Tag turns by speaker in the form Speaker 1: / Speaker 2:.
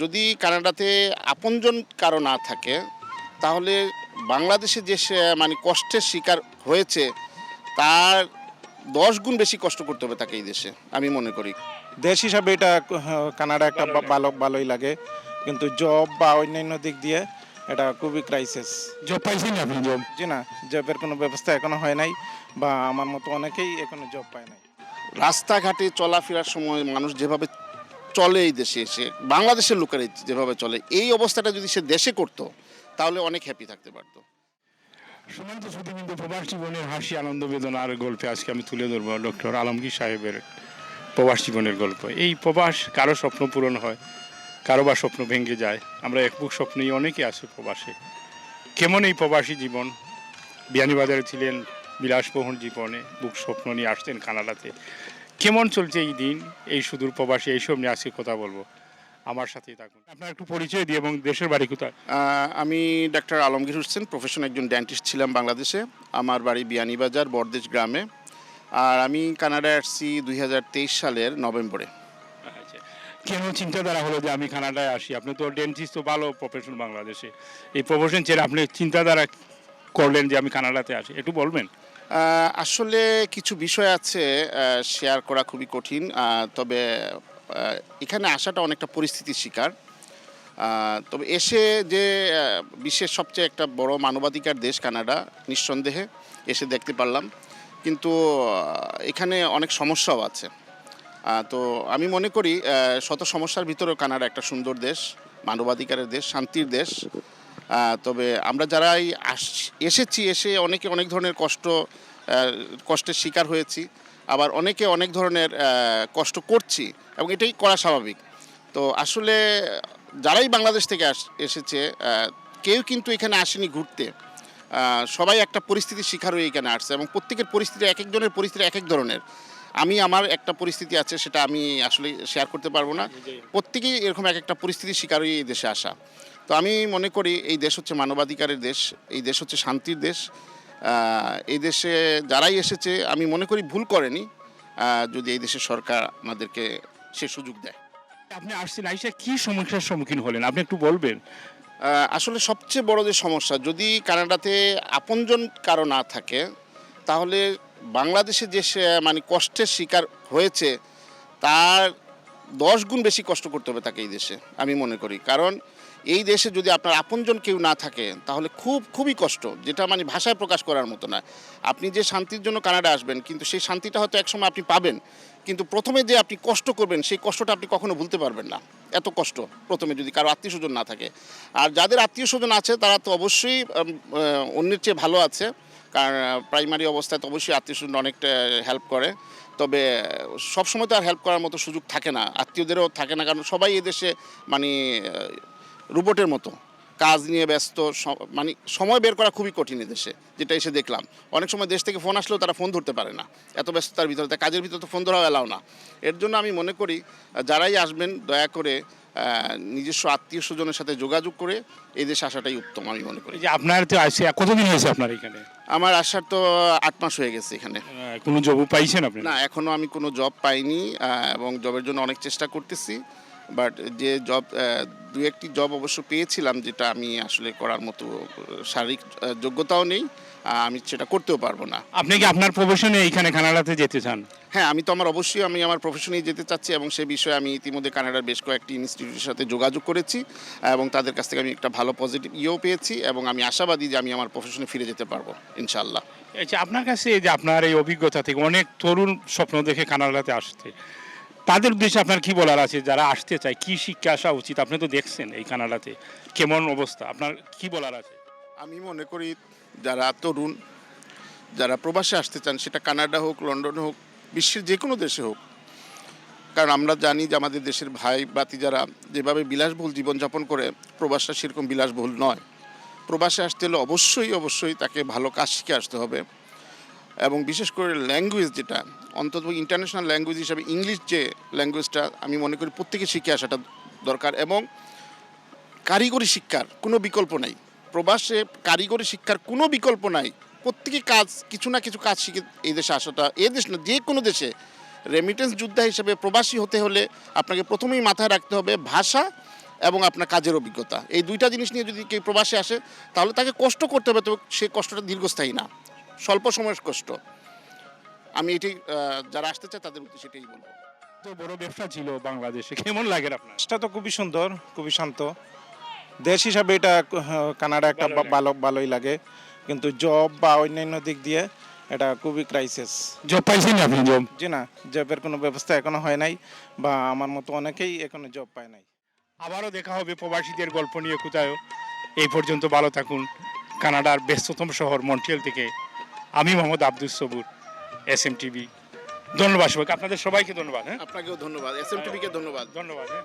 Speaker 1: যদি কানাডাতে আপনজন কারও না থাকে তাহলে বাংলাদেশে যে মানে কষ্টের শিকার হয়েছে তার দশ গুণ বেশি কষ্ট করতে হবে তাকে এই দেশে আমি মনে করি।
Speaker 2: দেশ হিসাবে এটা কানাডা একটা ভালো ভালোই লাগে। কিন্তু জব বা অন্যান্য দিক দিয়ে এটা খুবই ক্রাইসিস
Speaker 3: জব পাইছেন আপনি? জব?
Speaker 2: জি না জবের কোনো ব্যবস্থা এখনও হয় নাই বা আমার মতো অনেকেই এখনও জব পায় নাই।
Speaker 1: রাস্তাঘাটে চলাফেরার সময় মানুষ যেভাবে চলে এই দেশে এসে বাংলাদেশের লোকেরা যেভাবে চলে, এই অবস্থাটা যদি সে দেশে করতো, তাহলে অনেক হ্যাপি থাকতে পারতো।
Speaker 3: সীমান্ত সুদীবিন্দু প্রবাস জীবনের হাসি, আনন্দ বেদনার গল্পে আজকে আমি তুলে ধরবো ডক্টর আলমগীর সাহেবের প্রবাস জীবনের গল্প। এই প্রবাস কারও স্বপ্ন পূরণ হয়, কারও বা স্বপ্ন ভেঙে যায়। আমরা এক বুক স্বপ্নেই অনেকে আছে প্রবাসে। কেমন এই প্রবাসী জীবন? বিয়ানীবাজারে ছিলেন বিলাসবহুল জীবনে, বুক স্বপ্ন নিয়ে আসতেন কানাডাতে। কেমন চলছে এই দিন? এই সুদূর প্রবাসী এইসব নিয়ে আজকে কথা বলব। আমার সাথেই থাকুন। আপনার একটু পরিচয় দিয়ে এবং দেশের বাড়ি কোথায়?
Speaker 1: আমি ডাক্তার আলমগীর হোসেন প্রফেশন একজন ডেন্টিস্ট ছিলাম বাংলাদেশে। আমার বাড়ি বিয়ানীবাজার বরদেশ গ্রামে। আর আমি কানাডায় আসছি দুই হাজার তেইশ সালের নভেম্বরে।
Speaker 3: আচ্ছা। কেন চিন্তাধারা হলো যে আমি কানাডায় আসি? আপনি তো ডেন্টিস্ট তো ভালো প্রফেশন বাংলাদেশে। এই প্রফেশন ছেড়ে আপনি চিন্তাধারা করলেন যে আমি কানাডাতে আসি। একটু বলবেন?
Speaker 1: আসলে কিছু বিষয় আছে শেয়ার করা খুবই কঠিন। তবে এখানে আসাটা অনেকটা পরিস্থিতির শিকার। তবে এসে যে বিশ্বের সবচেয়ে একটা বড় মানবাধিকার দেশ কানাডা, নিঃসন্দেহে এসে দেখতে পারলাম। কিন্তু এখানে অনেক সমস্যাও আছে। তো আমি মনে করি শত সমস্যার ভিতরেও কানাডা একটা সুন্দর দেশ, মানবাধিকারের দেশ, শান্তির দেশ। তবে আমরা যারাই আস- এসেছি এসে অনেকে অনেক ধরনের কষ্ট কষ্টের শিকার হয়েছি। আবার অনেকে অনেক ধরনের কষ্ট করছি এবং এটাই করা স্বাভাবিক। তো আসলে যারাই বাংলাদেশ থেকে আস- এসেছে কেউ কিন্তু এখানে আসেনি ঘুরতে। সবাই একটা পরিস্থিতির শিকার হয়ে এখানে আসছে এবং প্রত্যেকের পরিস্থিতি এক একজনের পরিস্থিতি এক এক ধরনের। আমি আমার একটা পরিস্থিতি আছে সেটা আমি আসলে শেয়ার করতে পারব না। প্রত্যেকেই এরকম এক একটা পরিস্থিতির শিকার হয়ে এই দেশে আসা। তো আমি মনে করি এই দেশ হচ্ছে মানবাধিকারের দেশ এই দেশ হচ্ছে শান্তির দেশ। এই দেশে যারাই এসেছে আমি মনে করি ভুল করেনি। যদি এই দেশের সরকার আমাদেরকে সে সুযোগ দেয়।
Speaker 3: আপনি আসছেন আইসা কী সমস্যার সম্মুখীন হলেন? আপনি একটু বলবেন।
Speaker 1: আসলে সবচেয়ে বড় যে সমস্যা যদি কানাডাতে আপনজন কারও না থাকে তাহলে বাংলাদেশে যে মানে কষ্টের শিকার হয়েছে তার দশ গুণ বেশি কষ্ট করতে হবে তাকে এই দেশে আমি মনে করি। কারণ এই দেশে যদি আপনার আপনজন কেউ না থাকে, তাহলে খুব, খুবই কষ্ট, যেটা মানে ভাষায় প্রকাশ করার মতো না। আপনি যে শান্তির জন্য কানাডা আসবেন, কিন্তু সেই শান্তিটা হয়তো একসময় আপনি পাবেন, কিন্তু প্রথমে যে আপনি কষ্ট করবেন, সেই কষ্টটা আপনি কখনো ভুলতে পারবেন না। এত কষ্ট প্রথমে যদি কারও আত্মীয় স্বজন না থাকে। আর যাদের আত্মীয় স্বজন আছে, তারা তো অবশ্যই অন্যের চেয়ে ভালো আছে। কারণ প্রাইমারি অবস্থায় তো অবশ্যই আত্মীয় স্বজন অনেকটা হেল্প করে। তবে, সবসময় তো আর হেল্প করার মতো সুযোগ থাকে না। আত্মীয়দেরও থাকে না, কারণ সবাই এদেশে মানে রোবটের মতো। কাজ নিয়ে ব্যস্ত মানে সময় বের করা খুবই কঠিন দেশে যেটা এসে দেখলাম। অনেক সময় দেশ থেকে ফোন আসলেও তারা ফোন ধরতে পারে না। এত ব্যস্ততার ভিতরে কাজের ভিতরে তো ফোন ধরাও এলাও না। এর জন্য আমি মনে করি যারাই আসবেন দয়া করে নিজস্ব আত্মীয় স্বজনের সাথে যোগাযোগ করে এই দেশে আসাটাই উত্তম আমি মনে করি।
Speaker 3: যে আপনার তো আসছে কতদিন হয়েছে আপনার এখানে?
Speaker 1: আমার আসার তো আট মাস হয়ে গেছে এখানে।
Speaker 3: কোনো জব পাইছেন আপনি?
Speaker 1: না এখনও আমি কোনো জব পাইনি এবং জবের জন্য অনেক চেষ্টা করতেছি বাট যে জব দু একটি জব অবশ্য পেয়েছিলাম যেটা আমি আসলে করার মতো শারীরিক যোগ্যতাও নেই আমি সেটা করতেও পারব না।
Speaker 3: আপনি কি আপনার প্রফেশনে এইখানে কানাডাতে যেতে চান?
Speaker 1: হ্যাঁ আমি তো আমার অবশ্যই আমি আমার প্রফেশনেই যেতে চাচ্ছি এবং সে বিষয়ে আমি ইতিমধ্যে কানাডার বেশ কয়েকটি ইনস্টিটিউটের সাথে যোগাযোগ করেছি এবং তাদের কাছ থেকে আমি একটা ভালো পজিটিভ ইয়েও পেয়েছি এবং আমি আশাবাদী যে আমি আমার প্রফেশনে ফিরে যেতে পারব ইনশাল্লাহ
Speaker 3: আচ্ছা আপনার কাছে যে আপনার এই অভিজ্ঞতা থেকে অনেক তরুণ স্বপ্ন দেখে কানাডাতে আসতে তাদের উদ্দেশ্যে আপনার কি বলার আছে? যারা আসতে চায়, কি শিক্ষা আসা উচিত? আপনি তো দেখছেন এই কানাডাতে কেমন অবস্থা? আপনার কি বলার আছে?
Speaker 1: আমি মনে করি যারা তরুণ, যারা প্রবাসে আসতে চান, সেটা কানাডা হোক, লন্ডন হোক, বিশ্বের যে কোনো দেশে হোক। কারণ আমরা জানি যে আমাদের দেশের ভাই বাতি যারা যেভাবে বিলাসবহুল জীবনযাপন করে, প্রবাসটা সেরকম বিলাসবহুল নয়। প্রবাসে আসতে হলে অবশ্যই অবশ্যই তাকে ভালো কাজ শিখে আসতে হবে। এবং বিশেষ করে ল্যাঙ্গুয়েজ যেটা, অন্তত ইন্টারন্যাশনাল ল্যাঙ্গুয়েজ হিসাবে ইংলিশ যে ল্যাঙ্গুয়েজটা আমি মনে করি প্রত্যেকে শিখে আসাটা দরকার এবং কারিগরি শিক্ষার কোনো বিকল্প নাই। প্রবাসে কারিগরি শিক্ষার কোনো বিকল্প নাই। প্রত্যেকে কাজ, কিছু না কিছু কাজ শিখে এই দেশে আসাটা এই দেশ না, যে কোনো দেশে রেমিটেন্স যোদ্ধা হিসেবে প্রবাসী হতে হলে আপনাকে প্রথমেই মাথায় রাখতে হবে ভাষা এবং আপনার কাজের অভিজ্ঞতা। এই দুইটা জিনিস নিয়ে যদি কেউ প্রবাসে আসে, তাহলে তাকে কষ্ট করতে হবে, তবে সে কষ্টটা দীর্ঘস্থায়ী না। স্বল্প সময়ের কষ্ট। আমি এটি যারা আসতে চায় তাদের উদ্দেশ্যে এটাই বলব।
Speaker 3: তো বড় ব্যবসা ছিল বাংলাদেশে কেমন লাগে আপনার?
Speaker 2: দেশটা তো খুবই সুন্দর খুবই শান্ত। দেশ হিসাবে এটা কানাডা একটা
Speaker 3: ভালো
Speaker 2: ভালো ভালোই লাগে। কিন্তু জব বা অন্যান্য দিক দিয়ে এটা খুবই ক্রাইসিস
Speaker 3: জব পাইছেন আপনি জব
Speaker 2: জি না জবের কোনো ব্যবস্থা এখনও হয় নাই বা আমার মতো অনেকেই এখনও জব পায় নাই।
Speaker 3: আবারও দেখা হবে প্রবাসীদের গল্প নিয়ে কোথায় এই পর্যন্ত ভালো থাকুন। কানাডার ব্যস্ততম শহর মন্ট্রিয়াল থেকে আমি Mohammad Abdul Sabur S M TV ধন্যবাদ সবাইকে আপনাদের সবাইকে ধন্যবাদ হ্যাঁ?
Speaker 1: আপনাকেও ধন্যবাদ এস এম টিভিকে ধন্যবাদ।
Speaker 3: ধন্যবাদ হ্যাঁ।